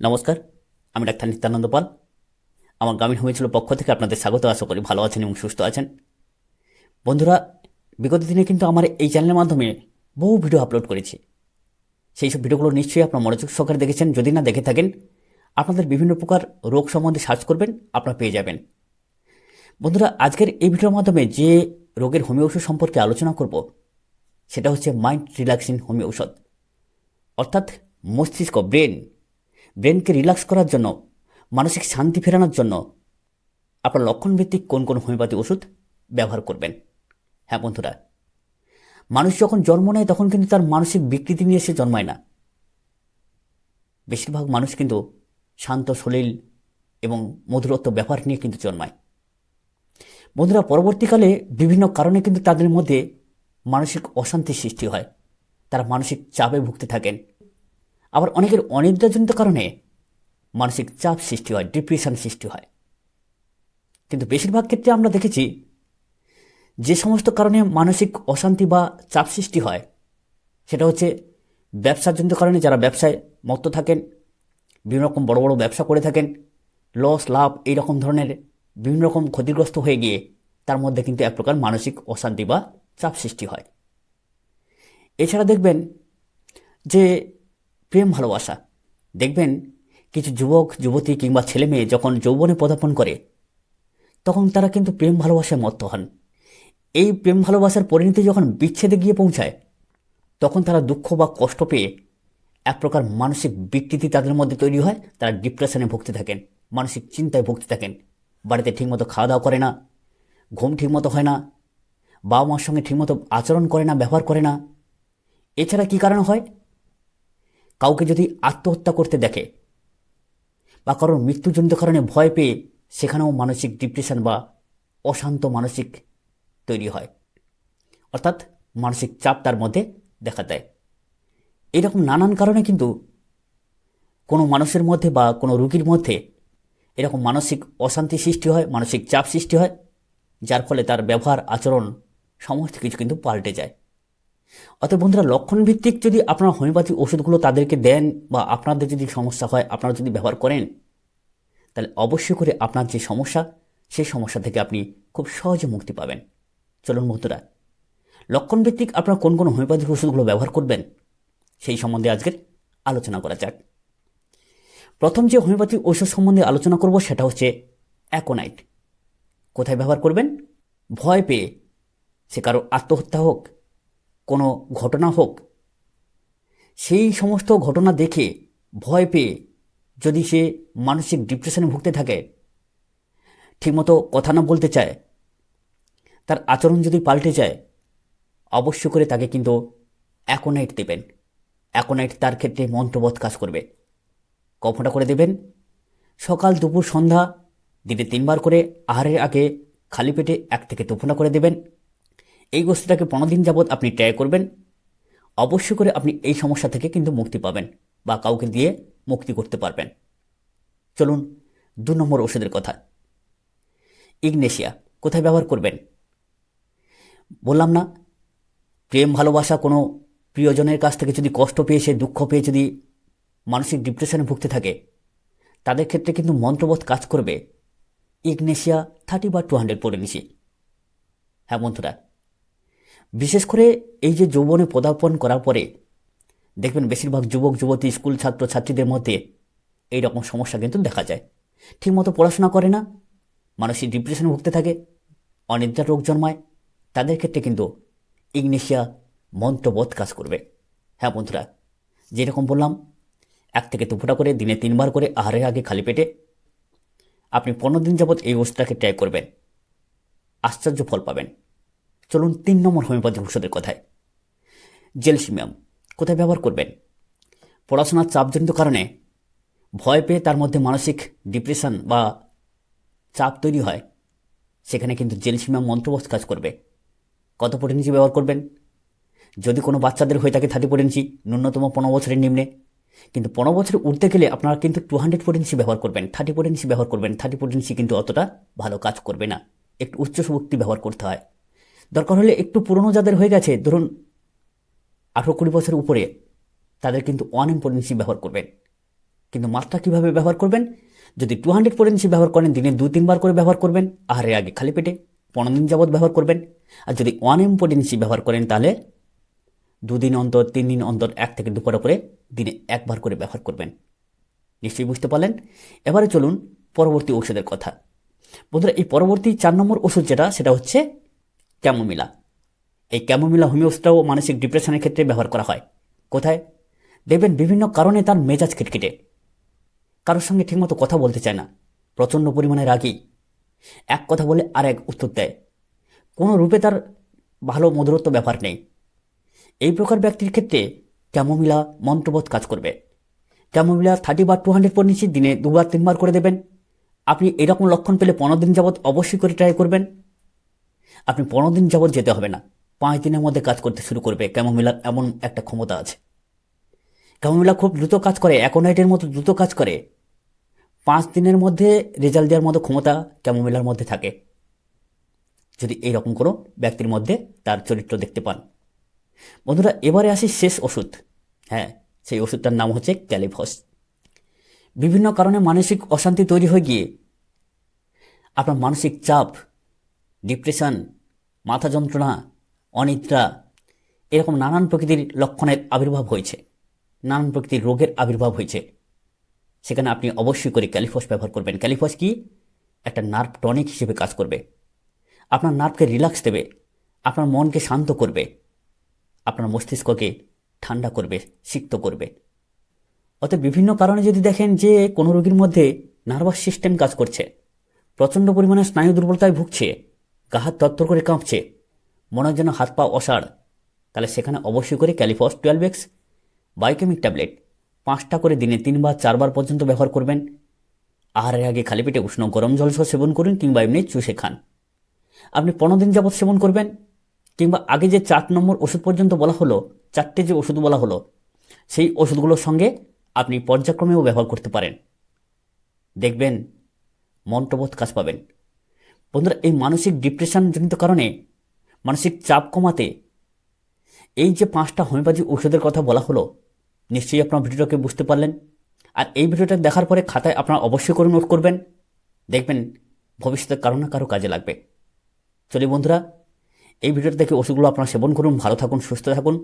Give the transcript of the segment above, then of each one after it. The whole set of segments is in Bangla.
নমস্কার, আমি ডাক্তার নিত্যানন্দ পাল। আমার গ্রামীণ হয়েছিল পক্ষ থেকে আপনাদের স্বাগত, আশা করি ভালো আছেন এবং সুস্থ আছেন। বন্ধুরা, বিগত দিনে কিন্তু আমার এই চ্যানেলের মাধ্যমে বহু ভিডিও আপলোড করেছি। সেই সব ভিডিওগুলো নিশ্চয়ই আপনার মনোযোগ সহকারে দেখেছেন। যদি না দেখে থাকেন, আপনাদের বিভিন্ন প্রকার রোগ সম্বন্ধে সার্চ করবেন, আপনারা পেয়ে যাবেন। বন্ধুরা, আজকের এই ভিডিওর মাধ্যমে যে রোগের হোমিও ওষুধ সম্পর্কে আলোচনা করব, সেটা হচ্ছে মাইন্ড রিল্যাক্সিং হোমিও ঔষধ অর্থাৎ মস্তিষ্ক ব্রেন ব্রেনকে রিল্যাক্স করার জন্য, মানসিক শান্তি ফেরানোর জন্য আপনার লক্ষণভিত্তিক কোন কোন হোমিওপ্যাথি ওষুধ ব্যবহার করবেন? হ্যাঁ বন্ধুরা, মানুষ যখন জন্ম নেয় তখন কিন্তু তার মানসিক বিকৃতি নিয়ে সে জন্মায় না। বেশিরভাগ মানুষ কিন্তু শান্ত, সলিল এবং মধুরত্ব ব্যাপার নিয়ে কিন্তু জন্মায়। বন্ধুরা, পরবর্তীকালে বিভিন্ন কারণে কিন্তু তাদের মধ্যে মানসিক অশান্তির সৃষ্টি হয়। তারা মানসিক চাপে ভুগতে থাকেন। আবার অনেকের অনিদ্রাজনিত কারণে মানসিক চাপ সৃষ্টি হয় ডিপ্রেশন সৃষ্টি হয়। কিন্তু বেশিরভাগ ক্ষেত্রে আমরা দেখেছি, যে সমস্ত কারণে মানসিক অশান্তি বা চাপ সৃষ্টি হয়, সেটা হচ্ছে ব্যবসাজনিত কারণে যারা ব্যবসায় মত্ত থাকেন, বিভিন্ন রকম বড় বড় ব্যবসা করে থাকেন লস লাভ এই রকম ধরনের বিভিন্ন রকম ক্ষতিগ্রস্ত হয়ে গিয়ে তার মধ্যে কিন্তু এক প্রকার মানসিক অশান্তি বা চাপ সৃষ্টি হয়। এছাড়া দেখবেন যে প্রেম ভালোবাসা। দেখবেন কিছু যুবক, যুবতী কিংবা ছেলে মেয়ে যখন যৌবনে পদার্পণ করে, তখন তারা কিন্তু প্রেম ভালোবাসায় মত্ত হন। এই প্রেম ভালোবাসার পরিণতি যখন বিচ্ছেদে গিয়ে পৌঁছায়, তখন তারা দুঃখ বা কষ্ট পেয়ে এক প্রকার মানসিক বিকৃতি তাদের মধ্যে তৈরি হয়। তারা ডিপ্রেশনে ভুগতে থাকেন, মানসিক চিন্তায় ভুগতে থাকেন, বাড়িতে ঠিকমতো খাওয়া দাওয়া করে না, ঘুম ঠিকমতো হয় না বাবা মার সঙ্গে ঠিকমতো আচরণ করে না, ব্যবহার করে না। এছাড়া কী কারণ হয়? কাউকে যদি আত্মহত্যা করতে দেখে বা কারোর মৃত্যুজনিত কারণে ভয় পেয়ে সেখানেও মানসিক ডিপ্রেশন বা অশান্ত মানসিক তৈরি হয়। অর্থাৎ মানসিক চাপ তার মধ্যে দেখা দেয়। এরকম নানান কারণে কিন্তু কোনো মানুষের মধ্যে বা কোনো রুগীর মধ্যে এরকম মানসিক অশান্তি সৃষ্টি হয়, মানসিক চাপ সৃষ্টি হয়, যার ফলে তার ব্যবহার, আচরণ, সমস্ত কিছু কিন্তু পাল্টে যায়। অতএব বন্ধুরা, লক্ষণভিত্তিক যদি আপনারা হোমিওপ্যাথি ওষুধগুলো তাদেরকে দেন বা আপনাদের যদি সমস্যা হয়, আপনারা যদি ব্যবহার করেন, তাহলে অবশ্যই করে আপনার যে সমস্যা, সেই সমস্যা থেকে আপনি খুব সহজে মুক্তি পাবেন। চলুন বন্ধুরা, লক্ষণভিত্তিক আপনারা কোন কোন হোমিওপ্যাথিক ওষুধগুলো ব্যবহার করবেন, সেই সম্বন্ধে আজকের আলোচনা করা যাক। প্রথম যে হোমিওপ্যাথি ওষুধ সম্বন্ধে আলোচনা করব, সেটা হচ্ছে অ্যাকোনাইট। কোথায় ব্যবহার করবেন? ভয় পেয়ে। সে কারও আত্মহত্যা হোক কোনো ঘটনা হোক, সেই সমস্ত ঘটনা দেখে ভয় পেয়ে যদি সে মানসিক ডিপ্রেশনে ভুগতে থাকে, ঠিকমতো কথা না বলতে চায়, তার আচরণ যদি পাল্টে যায়, অবশ্য করে তাকে কিন্তু অ্যাকোনাইট দেবেন। অ্যাকোনাইট তার ক্ষেত্রে মন্ত্রবোধ কাজ করবে। কফটা করে দেবেন। সকাল, দুপুর, সন্ধ্যা, দিনে তিনবার করে আহারের আগে খালি পেটে এক থেকে দুফোনা করে দেবেন। এই গোষ্ঠীটাকে পনেরো দিন যাবৎ আপনি ট্রাই করবেন। অবশ্যই করে আপনি এই সমস্যা থেকে কিন্তু মুক্তি পাবেন বা কাউকে দিয়ে মুক্তি করতে পারবেন। চলুন দু নম্বর ওষুধের কথা। ইগনেশিয়া, কোথায় ব্যবহার করবেন? বললাম না, প্রেম, ভালোবাসা কোনো প্রিয়জনের কাছ থেকে যদি কষ্ট পেয়ে, সে দুঃখ পেয়ে যদি মানসিক ডিপ্রেশনে ভুগতে থাকে, তাদের ক্ষেত্রে কিন্তু মন্ত্রবোধ কাজ করবে। ইগনেশিয়া থার্টি বা টু হান্ড্রেড পড়ে নিছি হ্যাঁ বন্ধুরা বিশেষ করে এই যে যৌবনে পদার্পণ করার পরে, দেখবেন বেশিরভাগ যুবক, যুবতী, স্কুল ছাত্র, ছাত্রীদের মধ্যে এই রকম সমস্যা কিন্তু দেখা যায়। ঠিকমতো পড়াশোনা করে না মানসিক ডিপ্রেশনে ভুগতে থাকে অনিদ্রা রোগ জন্মায়, তাদের ক্ষেত্রে কিন্তু ইগনেশিয়া মন্ত্রবোধ কাজ করবে। হ্যাঁ বন্ধুরা, যেরকম বললাম, এক থেকে দুপুটা করে, দিনে তিনবার করে আহারের আগে খালি পেটে আপনি পনেরো দিন যাবৎ এই ওষুধটাকে ট্রাই করবেন, আশ্চর্য ফল পাবেন। চলুন তিন নম্বর হোমিওপ্যাথিক ওষুধের কথায়। জেলসিমিয়াম, কোথায় ব্যবহার করবেন? পড়াশোনার চাপজনিত কারণে ভয় পেয়ে তার মধ্যে মানসিক ডিপ্রেশন বা চাপ তৈরি হয়। সেখানে কিন্তু জেলসিমিয়াম মন্ত্রবোধ কাজ করবে। কত পটেন্সি ব্যবহার করবেন? যদি কোনো বাচ্চাদের হয়ে থাকে থার্টি পটেন্সি ন্যূনতম পনেরো বছরের নিম্নে, কিন্তু পনেরো বছর উঠতে গেলে আপনারা কিন্তু টু হান্ড্রেড পটেন্সি ব্যবহার করবেন। থার্টি পটেন্সি ব্যবহার করবেন। থার্টি পটেন্সি কিন্তু অতটা ভালো কাজ করবে না। একটু উচ্চ শক্তি ব্যবহার করতে হয়। দরকার হলে একটু পুরনো যাদের হয়ে গেছে, ধরুন আঠেরো কুড়ি বছর উপরে, তাদের কিন্তু ওয়ান এম ব্যবহার করবেন। কিন্তু মাত্রা কীভাবে ব্যবহার করবেন? যদি টু হান্ড্রেড পটেন্সি ব্যবহার করেন, দিনে দু, তিনবার করে ব্যবহার করবেন আহারের আগে খালি পেটে, পনেরো দিন যাবৎ ব্যবহার করবেন। আর যদি ওয়ান এম ব্যবহার করেন, তাহলে দুদিন অন্তর, তিন দিন অন্তর, এক থেকে দুপুর করে দিনে একবার করে ব্যবহার করবেন। নিশ্চয়ই বুঝতে পারলেন? এবারে চলুন পরবর্তী ওষুধের কথা। বন্ধুরা, এই পরবর্তী চার নম্বর ওষুধ যেটা, সেটা হচ্ছে ক্যামোমিলা। এই ক্যামোমিলা হোমিওসটাও মানসিক ডিপ্রেশনের ক্ষেত্রে ব্যবহার করা হয়। কোথায়? দেখবেন বিভিন্ন কারণে তার মেজাজ খিটখিটে। কারোর সঙ্গে ঠিকমতো কথা বলতে চায় না। প্রচণ্ড পরিমাণে রাগী। এক কথা বলে আর এক উত্তর দেয়। কোনো রূপে তার ভালো মধুরত্ব ব্যাপার নেই। এই প্রকার ব্যক্তির ক্ষেত্রে ক্যামোমিলা মন্ত্রবোধ কাজ করবে। ক্যামোমিলা থার্টি বা টু হান্ড্রেড পর নিচ্ছি দিনে দুবার, তিনবার করে দেবেন। আপনি এরকম লক্ষণ পেলে পনেরো দিন যাবৎ অবশ্যই করে ট্রাই করবেন। আপনি পনেরো দিন যাবৎ যেতে হবে না। পাঁচ দিনের মধ্যে কাজ করতে শুরু করবে। ক্যামোমিলার এমন একটা ক্ষমতা আছে। ক্যামোমিলা খুব দ্রুত কাজ করে, অ্যাকোনাইটের মতো দ্রুত কাজ করে। পাঁচ দিনের মধ্যে রেজাল্ট দেওয়ার মতো ক্ষমতা ক্যামোমিলার মধ্যে থাকে। যদি এইরকম কোনো ব্যক্তির মধ্যে তার চরিত্র দেখতে পান। বন্ধুরা, এবারে আসি শেষ ওষুধ। হ্যাঁ সেই ওষুধটার নাম হচ্ছে ক্যালিফস বিভিন্ন কারণে মানসিক অশান্তি তৈরি হয়ে গিয়ে আপনার মানসিক চাপ ডিপ্রেশন মাথা যন্ত্রণা অনিদ্রা, এরকম নানান প্রকৃতির লক্ষণের আবির্ভাব হয়েছে, নানান প্রকৃতির রোগের আবির্ভাব হয়েছে। সেখানে আপনি অবশ্যই করে ক্যালিফস ব্যবহার করবেন। ক্যালিফস কি? একটা নার্ভ টনিক হিসেবে কাজ করবে। আপনার নার্ভকে রিল্যাক্স দেবে, আপনার মনকে শান্ত করবে, আপনার মস্তিষ্ককে ঠান্ডা করবে, সিক্ত করবে। অতএব বিভিন্ন কারণে যদি দেখেন যে কোনো রোগীর মধ্যে নার্ভাস সিস্টেম কাজ করছে, প্রচণ্ড পরিমাণে স্নায়ু দুর্বলতায় ভুগছে হাত তত্তর করে কাঁপছে। মনে হয় যেন হাত পা অসাড়। তাহলে সেখানে অবশ্যই করে kali phos twelve X biochemic tablet, পাঁচটা করে দিনে তিনবার, চারবার পর্যন্ত ব্যবহার করবেন। আহারের আগে খালি পেটে উষ্ণ গরম জল সহ সেবন করুন কিংবা এমনি চুষে খান। আপনি পনেরো দিন যাবৎ সেবন করবেন, কিংবা আগে যে চার নম্বর ওষুধ পর্যন্ত বলা হলো, চারটে যে ওষুধ বলা হলো, সেই ওষুধগুলোর সঙ্গে আপনি পর্যায়ক্রমেও ব্যবহার করতে পারেন। দেখবেন মন্ত্রবোধ কাজ পাবেন। বন্ধুরা, এই মানসিক ডিপ্রেশনজনিত কারণে, মানসিক চাপ কমাতে এই যে পাঁচটা হোমিওপ্যাথি ওষুধের কথা বলা হলো, নিশ্চয়ই আপনার ভিডিওটাকে বুঝতে পারলেন। আর এই ভিডিওটা দেখার পরে খাতায় আপনারা অবশ্যই করে নোট করবেন। দেখবেন ভবিষ্যতে কারও না কারও কাজে লাগবে। চলি বন্ধুরা, এই ভিডিওটা দেখে ওষুধগুলো আপনারা সেবন করুন, ভালো থাকুন, সুস্থ থাকুন।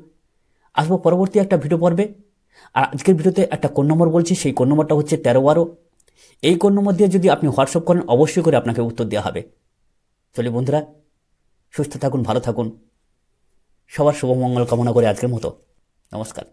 আসব পরবর্তী একটা ভিডিও পর্বে। আর আজকের ভিডিওতে একটা কোন নম্বর বলছি, সেই কোন নম্বরটা হচ্ছে তেরো বারো। এই কোন নম্বর দিয়ে যদি আপনি হোয়াটসঅ্যাপ করেন, অবশ্যই করে আপনাকে উত্তর দেওয়া হবে। চলি বন্ধুরা, সুস্থ থাকুন, ভালো থাকুন। সবার শুভমঙ্গল কামনা করে আজকের মতো। নমস্কার।